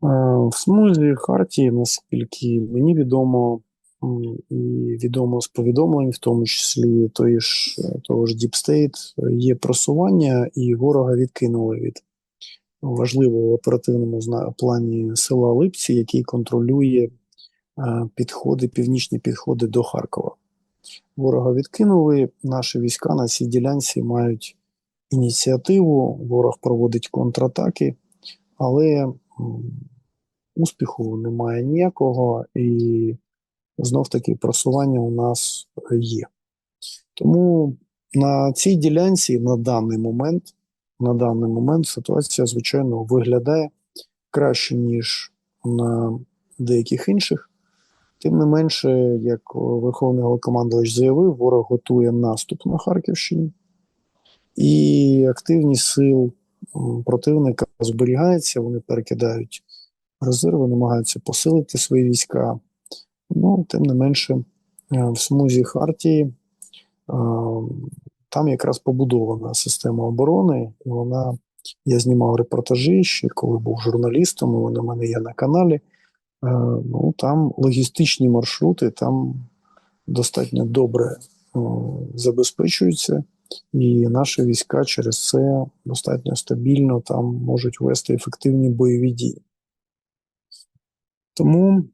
В смузі Хартії, наскільки мені відомо, і відомо з повідомлень, в тому числі тої ж, того ж Deep State, є просування, і ворога відкинули від важливого в оперативному плані села Липці, який контролює е, підходи, північні підходи до Харкова. Ворога відкинули. Наші війська на цій ділянці мають ініціативу. Ворог проводить контратаки, але успіху немає ніякого, і знов таки просування у нас є. Тому на цій ділянці на даний момент, на даний момент ситуація, звичайно, виглядає краще, ніж на деяких інших. Тим не менше, як Верховний Головнокомандувач заявив, ворог готує наступ на Харківщині, і активність сил противника зберігається, вони перекидають резерви, намагаються посилити свої війська. Ну, тим не менше, е, в смузі Хартії е, там якраз побудована система оборони, і вона. Я знімав репортажі ще, коли був журналістом, вони в мене є на каналі. Е, Ну, там логістичні маршрути там достатньо добре е, забезпечуються, і наші війська через це достатньо стабільно там можуть вести ефективні бойові дії. Тому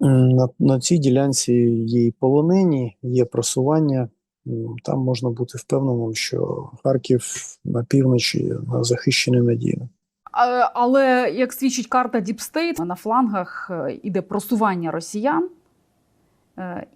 на, на цій ділянці є і полонені, є просування. Там можна бути впевненим, що Харків на півночі захищений надійно. Але як свідчить карта State, на флангах е, іде просування росіян,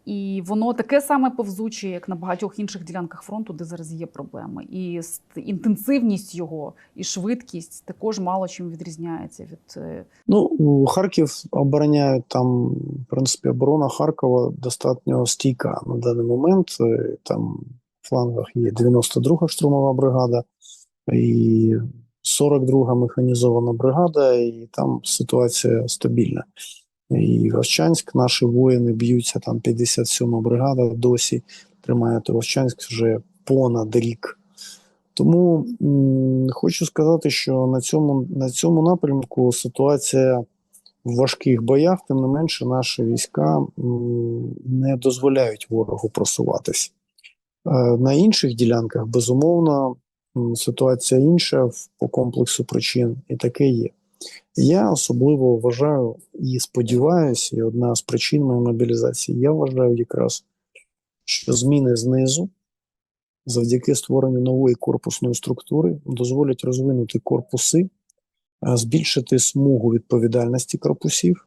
і воно таке саме повзуче, як на багатьох інших ділянках фронту, де зараз є проблеми. І інтенсивність його і швидкість також мало чим відрізняється від е, Ну, Харків обороняють там, в принципі, оборона Харкова достатньо стійка на даний момент. Е, Там в флангах є 92-га штурмова бригада і 42-га механізована бригада, і там ситуація стабільна. І Вовчанськ, наші воїни б'ються, там 57-ма бригада досі тримає Вовчанськ вже понад рік. Тому м, хочу сказати, що на цьому, на цьому напрямку ситуація в важких боях, тим не менше, наші війська м, не дозволяють ворогу просуватись. Е, На інших ділянках, безумовно, ситуація інша по комплексу причин, і таке є. Я особливо вважаю і сподіваюся, і одна з причин моєї мобілізації, я вважаю якраз, що зміни знизу завдяки створенню нової корпусної структури дозволять розвинути корпуси, збільшити смугу відповідальності корпусів